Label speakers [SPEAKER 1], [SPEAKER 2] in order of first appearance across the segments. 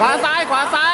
[SPEAKER 1] ขวาซ้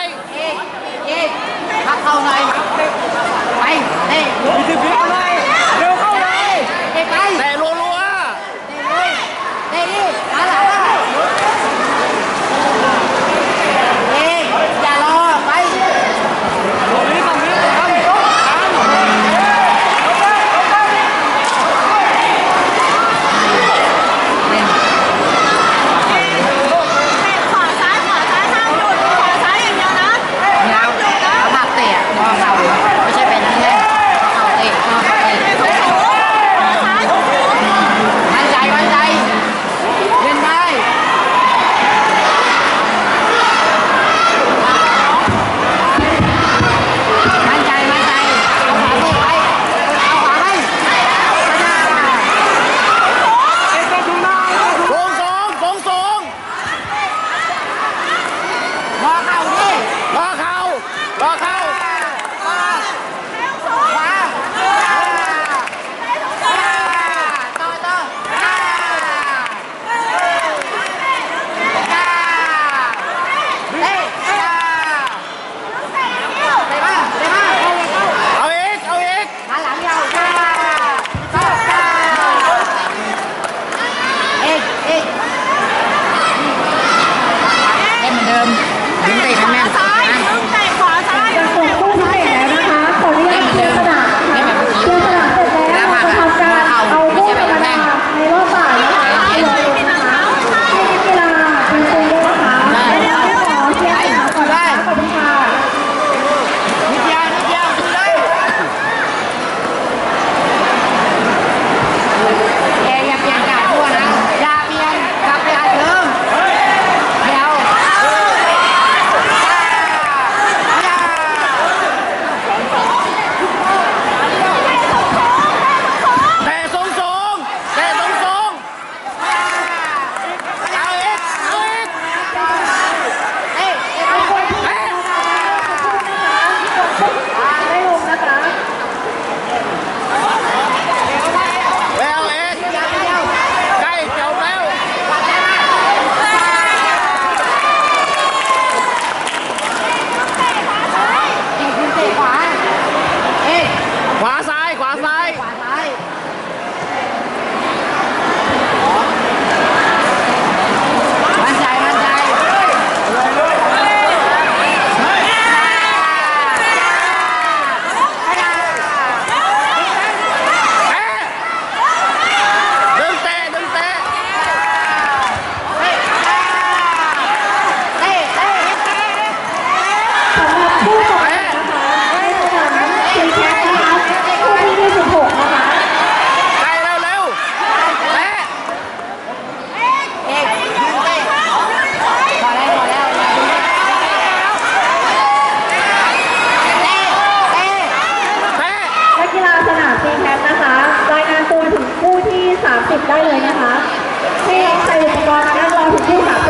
[SPEAKER 2] ได้เล
[SPEAKER 3] ย
[SPEAKER 2] นะ
[SPEAKER 4] คะให้ใส่อุ
[SPEAKER 2] ปกรณ์นั่
[SPEAKER 1] ง
[SPEAKER 4] รอทุ
[SPEAKER 1] ก
[SPEAKER 4] ที่ค่ะ